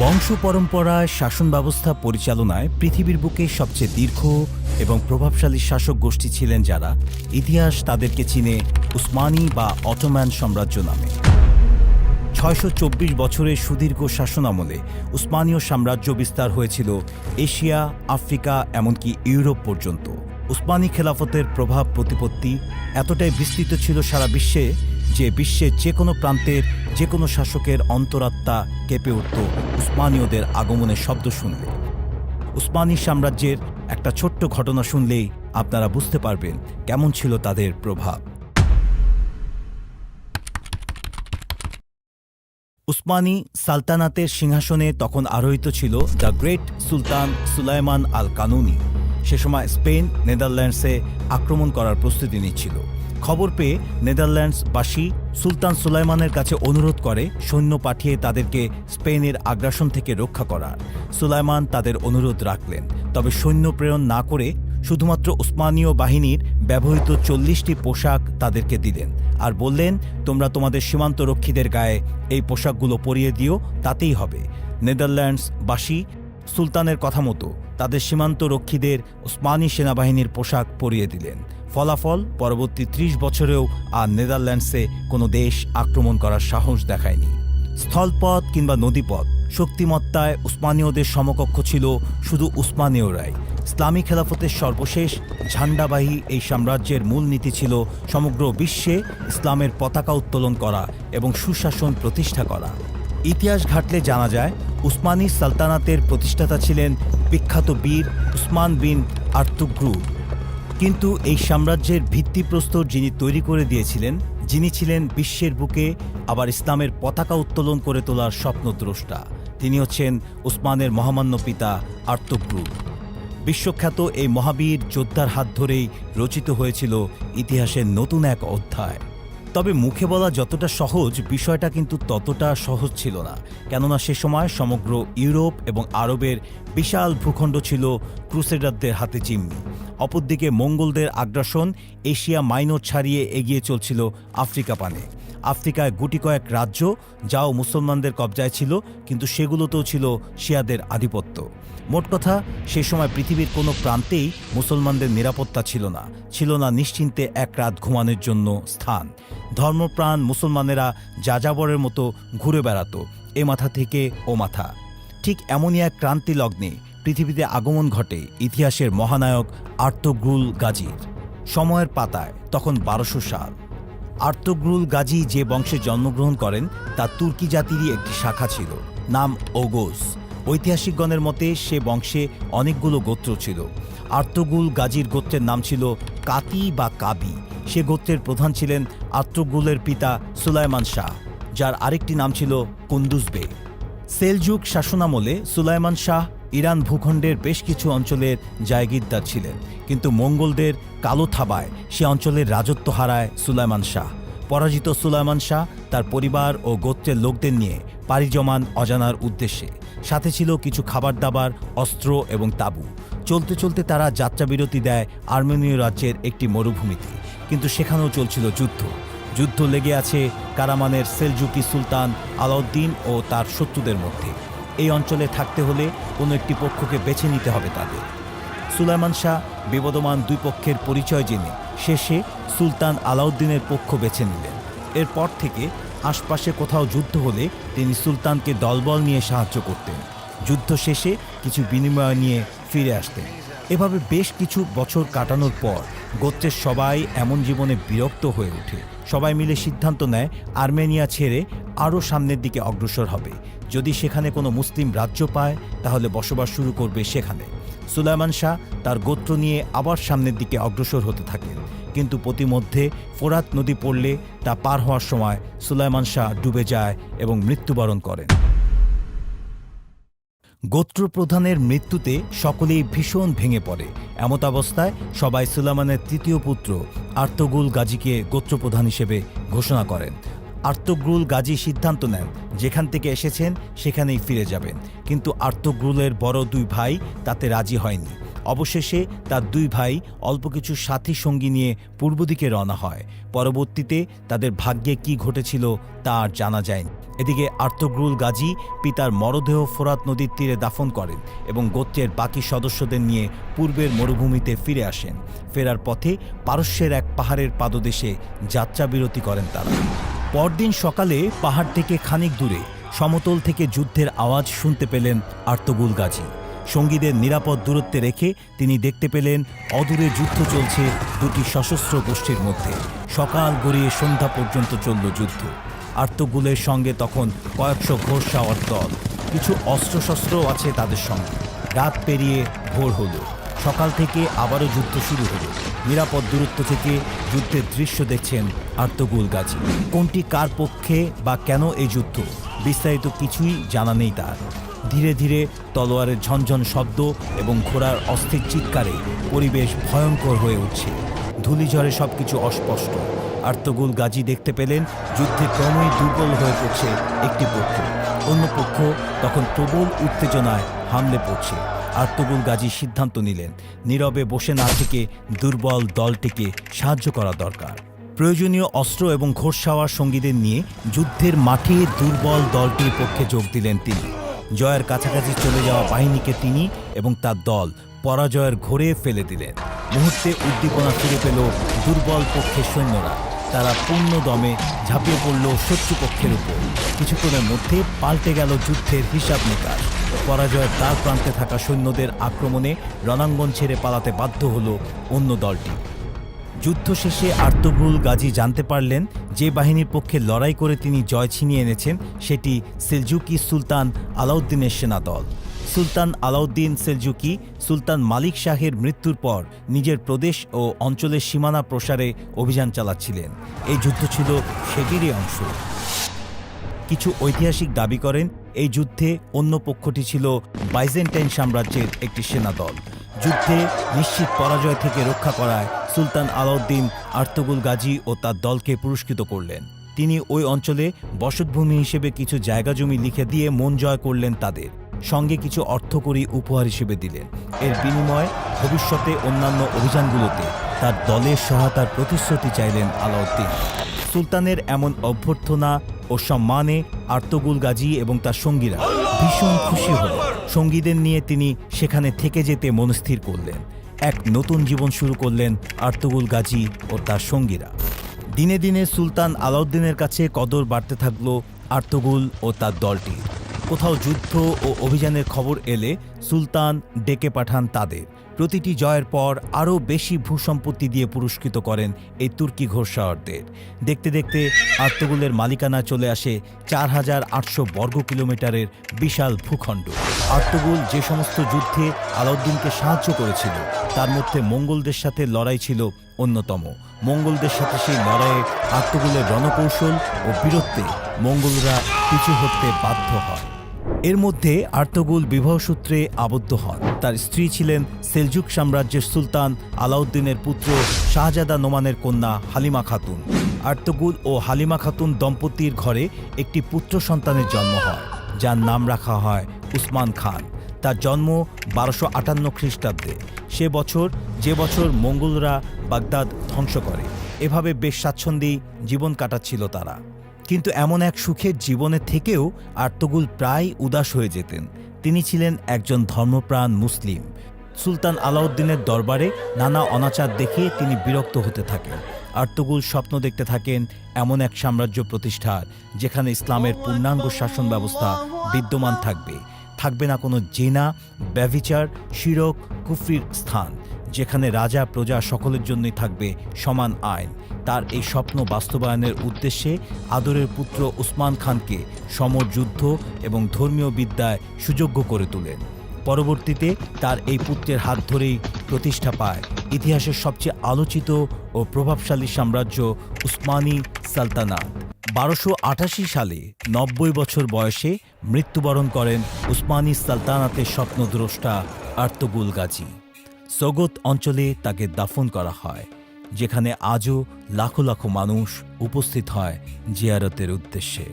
বংশ পরম্পরায় শাসন ব্যবস্থা পরিচালনায় পৃথিবীর বুকে সবচেয়ে দীর্ঘ এবং প্রভাবশালী শাসক গোষ্ঠী ছিলেন যারা। ইতিহাস তাদেরকে চিনে উসমানী বা অটোম্যান সাম্রাজ্য নামে। ছয়শো চব্বিশ বছরের সুদীর্ঘ শাসন আমলে উসমানীয় সাম্রাজ্য বিস্তার হয়েছিল এশিয়া, আফ্রিকা, এমনকি ইউরোপ পর্যন্ত। উসমানী খেলাফতের প্রভাব প্রতিপত্তি এতটাই বিস্তৃত ছিল সারা বিশ্বে যে বিশ্বের যে কোনো প্রান্তের যে কোনো শাসকের অন্তরাত্মা কেঁপে উঠত উসমানীয়দের আগমনের শব্দ শুনলে। উসমানী সাম্রাজ্যের একটা ছোট্ট ঘটনা শুনলেই আপনারা বুঝতে পারবেন কেমন ছিল তাদের প্রভাব। উসমানী সালতানাতের সিংহাসনে তখন আরোহিত ছিল দ্য গ্রেট সুলতান সুলাইমান আল কানুনি সে সময় স্পেন, নেদারল্যান্ডসে আক্রমণ করার প্রস্তুতি নিচ্ছিল। খবর পেয়ে নেদারল্যান্ডসবাসী সুলতান সুলাইমানের কাছে অনুরোধ করে সৈন্য পাঠিয়ে তাদেরকে স্পেনের আগ্রাসন থেকে রক্ষা করার। সুলাইমান তাদের অনুরোধ রাখলেন। তবে সৈন্য প্রেরণ না করে শুধুমাত্র উসমানীয় বাহিনীর ব্যবহৃত চল্লিশটি পোশাক তাদেরকে দিলেন আর বললেন, তোমরা তোমাদের সীমান্তরক্ষীদের গায়ে এই পোশাকগুলো পরিয়ে দিও, তাতেই হবে। নেদারল্যান্ডসবাসী সুলতানের কথা মতো তাদের সীমান্ত রক্ষীদের উসমানী সেনাবাহিনীর পোশাক পরিয়ে দিলেন। ফলাফল, পরবর্তী ত্রিশ বছরেও আর নেদারল্যান্ডসে কোনো দেশ আক্রমণ করার সাহস দেখায়নি। স্থলপথ কিংবা নদীপথ, শক্তিমত্তায় উসমানীয়দের সমকক্ষ ছিল শুধু উসমানীয়রাই ইসলামী খেলাফতের সর্বশেষ ঝান্ডাবাহী এই সাম্রাজ্যের মূল নীতি ছিল সমগ্র বিশ্বে ইসলামের পতাকা উত্তোলন করা এবং সুশাসন প্রতিষ্ঠা করা। ইতিহাস ঘাটলে জানা যায়, উসমানী সালতানাতের প্রতিষ্ঠাতা ছিলেন বিখ্যাত বীর উসমান বিন আর্তুগ্রু কিন্তু এই সাম্রাজ্যের ভিত্তিপ্রস্তর যিনি তৈরি করে দিয়েছিলেন, যিনি ছিলেন বিশ্বের বুকে আবার ইসলামের পতাকা উত্তোলন করে তোলার স্বপ্নদ্রষ্টা, তিনি হচ্ছেন উসমানের মহামান্য পিতা আর্তগ্রু বিশ্বখ্যাত এই মহাবীর যোদ্ধার হাত ধরেই রচিত হয়েছিল ইতিহাসের নতুন এক অধ্যায়। তবে মুখে বলা যতটা সহজ, বিষয়টা কিন্তু ততটা সহজ ছিল না। কেননা সে সময় সমগ্র ইউরোপ এবং আরবের বিশাল ভূখণ্ড ছিল ক্রুসেডারদের হাতে জিম্মি। অপরদিকে মঙ্গলদের আগ্রাসন এশিয়া মাইনর ছাড়িয়ে এগিয়ে চলছিল আফ্রিকা পানে। আফ্রিকায় গুটি কয়েক রাজ্য, যাও মুসলমানদের কবজায় ছিল, কিন্তু সেগুলোতেও ছিল শিয়াদের আধিপত্য। মোট কথা, সে সময় পৃথিবীর কোনো প্রান্তেই মুসলমানদের নিরাপত্তা ছিল না। ছিল না নিশ্চিন্তে এক রাত ঘুমানোর জন্য স্থান। ধর্মপ্রাণ মুসলমানেরা যাযাবরের মতো ঘুরে বেড়াতো, এ মাথা থেকে ও মাথা। ঠিক এমনই এক ক্রান্তি লগ্নে পৃথিবীতে আগমন ঘটে ইতিহাসের মহানায়ক আর্তগ্রুল গাজীর। সময়ের পাতায়, তখন বারোশো সাল। আর্তগ্রুল গাজী যে বংশে জন্মগ্রহণ করেন, তা তুর্কি জাতিরই একটি শাখা ছিল, নাম ওগোস। ঐতিহাসিকগণের মতে, সে বংশে অনেকগুলো গোত্র ছিল। আর্তগুল গাজীর গোত্রের নাম ছিল কাতি বা কাবি। সে গোত্রের প্রধান ছিলেন আর্তগুলের পিতা সুলাইমান শাহ, যার আরেকটি নাম ছিল কুন্দুজ বে। শাসনামলে সুলাইমান শাহ ইরান ভূখণ্ডের বেশ কিছু অঞ্চলের জায়গিরদার ছিলেন। কিন্তু মঙ্গলদের কালো থাবায় সে অঞ্চলের রাজত্ব হারায় সুলাইমান শাহ। পরাজিত সুলাইমান শাহ তার পরিবার ও গোত্রের লোকদের নিয়ে পাড়ি জমান অজানার উদ্দেশ্যে। সাথে ছিল কিছু খাবার দাবার, অস্ত্র এবং তাঁবু। চলতে চলতে তারা যাত্রাবিরতি দেয় আর্মেনীয় রাজ্যের একটি মরুভূমিতে। কিন্তু সেখানেও চলছিল যুদ্ধ। যুদ্ধ লেগে আছে কারামানের সেলজুকি সুলতান আলাউদ্দিন ও তার শত্রুদের মধ্যে। এই অঞ্চলে থাকতে হলে কোনো একটি পক্ষকে বেছে নিতে হবে তাদের। সুলাইমান শাহ বিবদমান দুই পক্ষের পরিচয় জেনে শেষে সুলতান আলাউদ্দিনের পক্ষ বেছে নিলেন। এরপর থেকে আশপাশে কোথাও যুদ্ধ হলে তিনি সুলতানকে দলবল নিয়ে সাহায্য করতেন। যুদ্ধ শেষে কিছু বিনিময় নিয়ে ফিরে আসতেন। এভাবে বেশ কিছু বছর কাটানোর পর গোত্রের সবাই এমন জীবনে বিরক্ত হয়ে ওঠে। সবাই মিলে সিদ্ধান্ত নেয় আর্মেনিয়া ছেড়ে আরও সামনের দিকে অগ্রসর হবে। যদি সেখানে কোনো মুসলিম রাজ্য পায়, তাহলে বসবাস শুরু করবে সেখানে। সুলাইমান শাহ তার গোত্র নিয়ে আবার সামনের দিকে অগ্রসর হতে থাকেন। কিন্তু প্রতিমধ্যে ফোরাত নদী পড়লে তা পার হওয়ার সময় সুলাইমান শাহ ডুবে যায় এবং মৃত্যুবরণ করেন। গোত্রপ্রধানের মৃত্যুতে সকলেই ভীষণ ভেঙে পড়ে। এমত অবস্থায় সবাই সুলাইমানের তৃতীয় পুত্র আর্তগুল গাজীকে গোত্রপ্রধান হিসেবে ঘোষণা করেন। আর্তগ্রুল গাজী সিদ্ধান্ত নেন, যেখান থেকে এসেছেন সেখানেই ফিরে যাবেন। কিন্তু আর্তগ্রুলের বড় দুই ভাই তাতে রাজি হয়নি। অবশেষে তার দুই ভাই অল্প কিছু সাথী সঙ্গী নিয়ে পূর্ব দিকে রওনা হয়। পরবর্তীতে তাদের ভাগ্যে কি ঘটেছিল তা আর জানা যায়নি। এদিকে আর্তগ্রুল গাজী পিতার মরদেহ ফোরাত নদীর তীরে দাফন করেন এবং গোত্রের বাকি সদস্যদের নিয়ে পূর্বের মরুভূমিতে ফিরে আসেন। ফেরার পথে পারস্যের এক পাহাড়ের পাদদেশে যাত্রাবিরতি করেন তারা। পরদিন সকালে পাহাড় থেকে খানিক দূরে, সমতল থেকে যুদ্ধের আওয়াজ শুনতে পেলেন আর্তগুল গাজী। সঙ্গীদের নিরাপদ দূরত্বে রেখে তিনি দেখতে পেলেন, অদূরে যুদ্ধ চলছে দুটি সশস্ত্র গোষ্ঠীর মধ্যে। সকাল গড়িয়ে সন্ধ্যা পর্যন্ত চলল যুদ্ধ। আর্তগুলের সঙ্গে তখন কয়েকশো ঘোষাওয়ার দল। কিছু অস্ত্রশস্ত্রও আছে তাদের সঙ্গে। রাত পেরিয়ে ভোর হলো। সকাল থেকে আবারও যুদ্ধ শুরু হলো। নিরাপদ দূরত্ব থেকে যুদ্ধের দৃশ্য দেখছেন আর্তগুল গাজী। কোনটি কার পক্ষে বা কেন এই যুদ্ধ? বিস্তারিত কিছুই জানা নেই তার। ধীরে ধীরে তলোয়ারের ঝনঝন শব্দ এবং ঘোড়ার অস্থির চিৎকারে পরিবেশ ভয়ঙ্কর হয়ে উঠছে। ধূলিঝড়ে সবকিছু অস্পষ্ট। আর্তগুল গাজী দেখতে পেলেন যুদ্ধে ক্রমেই দুর্বল হয়ে পড়ছে একটি পক্ষ। অন্য পক্ষ তখন প্রবল উত্তেজনায় হামলে পড়ছে। আর্তগুল গাজী সিদ্ধান্ত নিলেন, নীরবে বসে না থেকে দুর্বল দলটিকে সাহায্য করা দরকার। প্রয়োজনীয় অস্ত্র এবং ঘোষাওয়ার সঙ্গীদের নিয়ে যুদ্ধের মাঠে দুর্বল দলটির পক্ষে যোগ দিলেন তিনি। জয়ের কাছাকাছি চলে যাওয়া বাহিনীকে তিনি এবং তার দল পরাজয়ের ঘোরে ফেলে দিলেন। মুহূর্তে উদ্দীপনা ফিরে পেল দুর্বল পক্ষের সৈন্যরা। তারা পূর্ণ দমে ঝাঁপিয়ে পড়ল শত্রুপক্ষের উপর। কিছুক্ষণের মধ্যে পাল্টে গেল যুদ্ধের হিসাব নিকাশ। পরাজয়ের দ্বার প্রান্তে থাকা সৈন্যদের আক্রমণে রণাঙ্গন ছেড়ে পালাতে বাধ্য হল অন্য দলটি। যুদ্ধ শেষে আর্তগ্রুল গাজী জানতে পারলেন যে বাহিনীর পক্ষে লড়াই করে তিনি জয় ছিনিয়ে এনেছেন সেটি সেলজুকি সুলতান আলাউদ্দিনের সেনাদল সুলতান আলাউদ্দিন সেলজুকি সুলতান মালিক শাহের মৃত্যুর পর নিজের প্রদেশ ও অঞ্চলের সীমানা প্রসারে অভিযান চালাচ্ছিলেন। এই যুদ্ধ ছিল সেটিরই অংশ। কিছু ঐতিহাসিক দাবি করেন, এই যুদ্ধে অন্য পক্ষটি ছিল বাইজেন্টাইন সাম্রাজ্যের একটি সেনাদল যুদ্ধে নিশ্চিত পরাজয় থেকে রক্ষা করায় সুলতান আলাউদ্দিন আর্তগুল গাজী ও তার দলকে পুরস্কৃত করলেন। তিনি ওই অঞ্চলে বসতভূমি হিসেবে কিছু জায়গা জমি লিখে দিয়ে মন জয় করলেন তাদের। সঙ্গে কিছু অর্থকরী উপহার হিসেবে দিলেন। এর বিনিময়ে ভবিষ্যতে অন্যান্য অভিযানগুলোতে তার দলের সহায়তার প্রতিশ্রুতি চাইলেন আলাউদ্দিন। সুলতানের এমন অভ্যর্থনা ও সম্মানে আর্তগুল গাজী এবং তার সঙ্গীরা ভীষণ খুশি হল। সঙ্গীদের নিয়ে তিনি সেখানে থেকে যেতে মনস্থির করলেন। এক নতুন জীবন শুরু করলেন আর্তগুল গাজী ও তার সঙ্গীরা। দিনে দিনে সুলতান আলাউদ্দিনের কাছে কদর বাড়তে থাকল আর্তগুল ও তার দলটি। কোথাও যুদ্ধ ও অভিযানের খবর এলে সুলতান ডেকে পাঠান তাদের। প্রতিটি জয়ের পর আরও বেশি ভূসম্পত্তি দিয়ে পুরস্কৃত করেন এই তুর্কি ঘোষাওয়ারদের দেখতে দেখতে আর্তগুলের মালিকানা চলে আসে চার হাজার আটশো বর্গ কিলোমিটারের বিশাল ভূখণ্ড। আর্তগুল যে সমস্ত যুদ্ধে আলাউদ্দিনকে সাহায্য করেছিল, তার মধ্যে মঙ্গলদের সাথে লড়াই ছিল অন্যতম। মঙ্গলদের সাথে সেই লড়াইয়ে আর্তগুলের রণকৌশল ও বীরত্বে মঙ্গলরা পিছু হতে বাধ্য হয়। এর মধ্যে আর্তগুল বিবাহসূত্রে আবদ্ধ হন। তার স্ত্রী ছিলেন সেলজুক সাম্রাজ্যের সুলতান আলাউদ্দিনের পুত্র শাহজাদা নোমানের কন্যা হালিমা খাতুন। আর্তগুল ও হালিমা খাতুন দম্পতির ঘরে একটি পুত্র সন্তানের জন্ম হয়, যার নাম রাখা হয় উসমান খান। তার জন্ম বারোশো আটান্ন খ্রিস্টাব্দে। সে বছর, যে বছর মঙ্গলরা বাগদাদ ধ্বংস করে। এভাবে বেশ স্বাচ্ছন্দ্যেই জীবন কাটাচ্ছিল তারা। কিন্তু এমন এক সুখের জীবনে থেকেও আর্তগুল প্রায় উদাস হয়ে যেতেন। তিনি ছিলেন একজন ধর্মপ্রাণ মুসলিম। সুলতান আলাউদ্দিনের দরবারে নানা অনাচার দেখে তিনি বিরক্ত হতে থাকেন। আর্তগুল স্বপ্ন দেখতে থাকেন এমন এক সাম্রাজ্য প্রতিষ্ঠার, যেখানে ইসলামের পূর্ণাঙ্গ শাসন ব্যবস্থা বিদ্যমান থাকবে। থাকবে না কোনো জেনা, ব্যভিচার, শিরক, কুফরির স্থান। যেখানে রাজা, প্রজা সকলের জন্যই থাকবে সমান আইন। তার এই স্বপ্ন বাস্তবায়নের উদ্দেশ্যে আদরের পুত্র উসমান খানকে সমর যুদ্ধ এবং ধর্মীয় বিদ্যায় সুযোগ্য করে তোলেন। পরবর্তীতে তার এই পুত্রের হাত ধরেই প্রতিষ্ঠা পায় ইতিহাসের সবচেয়ে আলোচিত ও প্রভাবশালী সাম্রাজ্য উসমানী সালতানাত। বারোশো সালে নব্বই বছর বয়সে মৃত্যুবরণ করেন উসমানী সালতানাতের স্বপ্নদ্রষ্টা আর্তগুল গাজী। সগত অঞ্চলে তাকে দাফন করা হয়, যেখানে আজও লাখো লাখো মানুষ উপস্থিত হয় জিয়ারতের উদ্দেশ্যে।